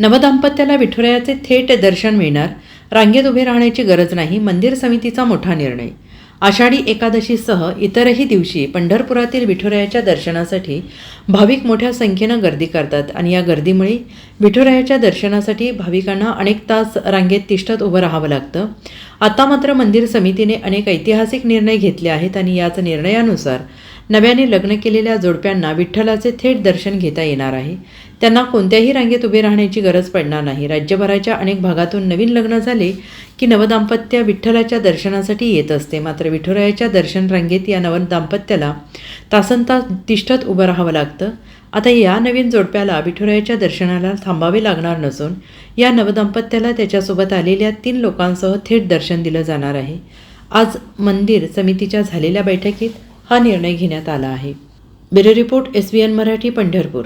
नवदाम्पत्याला विठुरायाचे थेट दर्शन मिळणार रांगेत उभे राहण्याची गरज नाही मंदिर समितीचा मोठा निर्णय. आषाढी एकादशीसह इतरही दिवशी पंढरपुरातील विठुरायाच्या दर्शनासाठी भाविक मोठ्या संख्येनं गर्दी करतात आणि या गर्दीमुळे विठुरायाच्या दर्शनासाठी भाविकांना अनेक तास रांगेत तिष्ठत उभं राहावं लागतं. आता मात्र मंदिर समितीने अनेक ऐतिहासिक निर्णय घेतले आहेत आणि याच निर्णयानुसार नव्याने लग्न केलेल्या जोडप्यांना विठ्ठलाचे थेट दर्शन घेता येणार आहे. त्यांना कोणत्याही रांगेत उभे राहण्याची गरज पडणार नाही. राज्यभराच्या अनेक भागातून नवीन लग्न झाले की नवदाम्पत्य विठ्ठलाच्या दर्शनासाठी येत असते. मात्र विठुरायाच्या दर्शन रांगेत या नवदाम्पत्याला तासन तास तिष्ठत उभं राहावं लागतं. आता या नवीन जोडप्याला विठुरायाच्या दर्शनाला थांबावे लागणार नसून या नवदाम्पत्याला त्याच्यासोबत आलेल्या तीन लोकांसह थेट दर्शन दिलं जाणार आहे. आज मंदिर समितीच्या झालेल्या बैठकीत हा निर्णय घेण्यात आला आहे. Bureau report S B N Marathi Pandharpur.